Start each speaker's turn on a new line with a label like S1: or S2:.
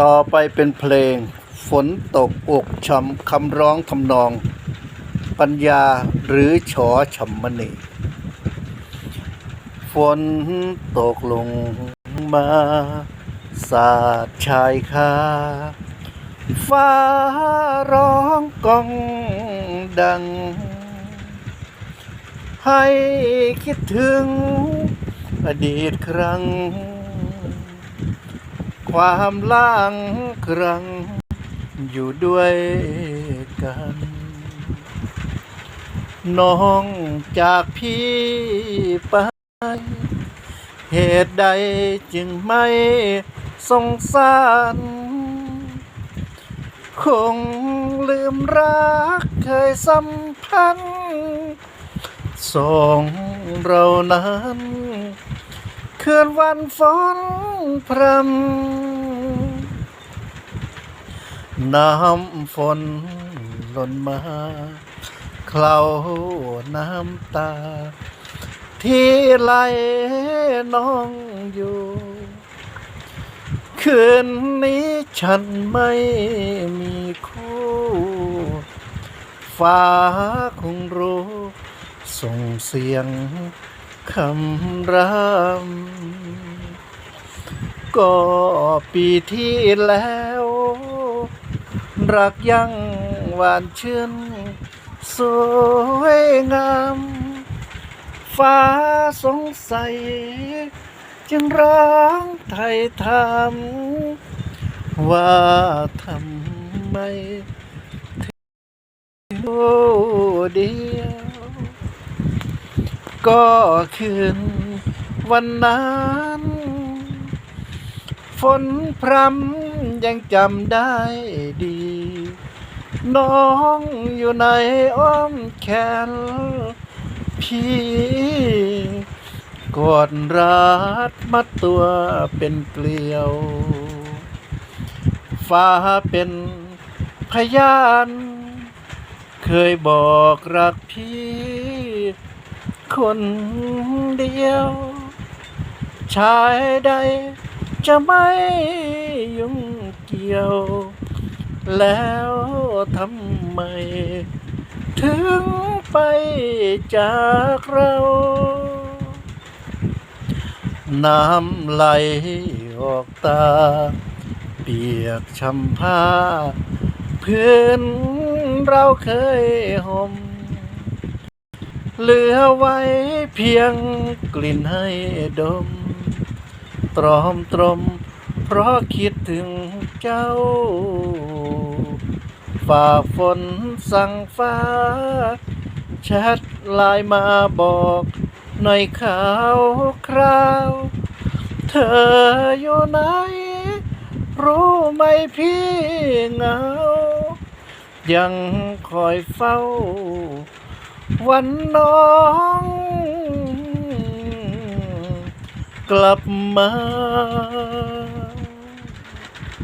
S1: ต่อไปเป็นเพลง ฝนตกอกช้ำคำร้องทำนอง ปัญญาหรือฉอฉำมณีฝนตกลงมา สาดชายคาฟ้าร้องก้องดัง ให้คิดถึงอดีตครั้ง ความล่างครั้งอยู่ด้วยกัน น้องจากพี่ไป เหตุใดจึงไม่สงสาร คงลืมรักเคยสัมพันธ์สองเรานั้น คืนวันฝนพรำน้ำฝนหล่นมา เคล้าน้ำตา ที่ไหลน้องอยู่ คืนนี้ฉันไม่มีคู่ ฟ้าคงรู้ ส่งเสียงคำรำ ก็ปีที่แล้ว รักยังหวานชื่น สวยงาม ฟ้าสงสัย จึงร้องไทยทำว่าทำไมถึงผู้เดียว ก็คืนวันนั้น ฝนพรำยังจำได้ดี น้องอยู่ในอ้อมแขน พี่กอดรัดมัดตัวเป็นเกลียว ฟ้าเป็นพยาน เคยบอกรักพี่ คนเดียว ชายใด จะไม่ยุ่งเกี่ยว แล้วทำไม ถึงไปจากเรา น้ำไหลออกตา เปียกช้ำผ้า พื้นเราเคยห่มเหลือไว้เพียงกลิ่นให้ดม ตรอมตรม เพราะคิดถึงเจ้า ฝ่าฝนสั่งฟ้าแชทไลน์มาบอกหน่อยข่าวคราว เธออยู่ไหน รู้ไหมพี่เหงา ยังคอยเฝ้า วันน้อง กลับมา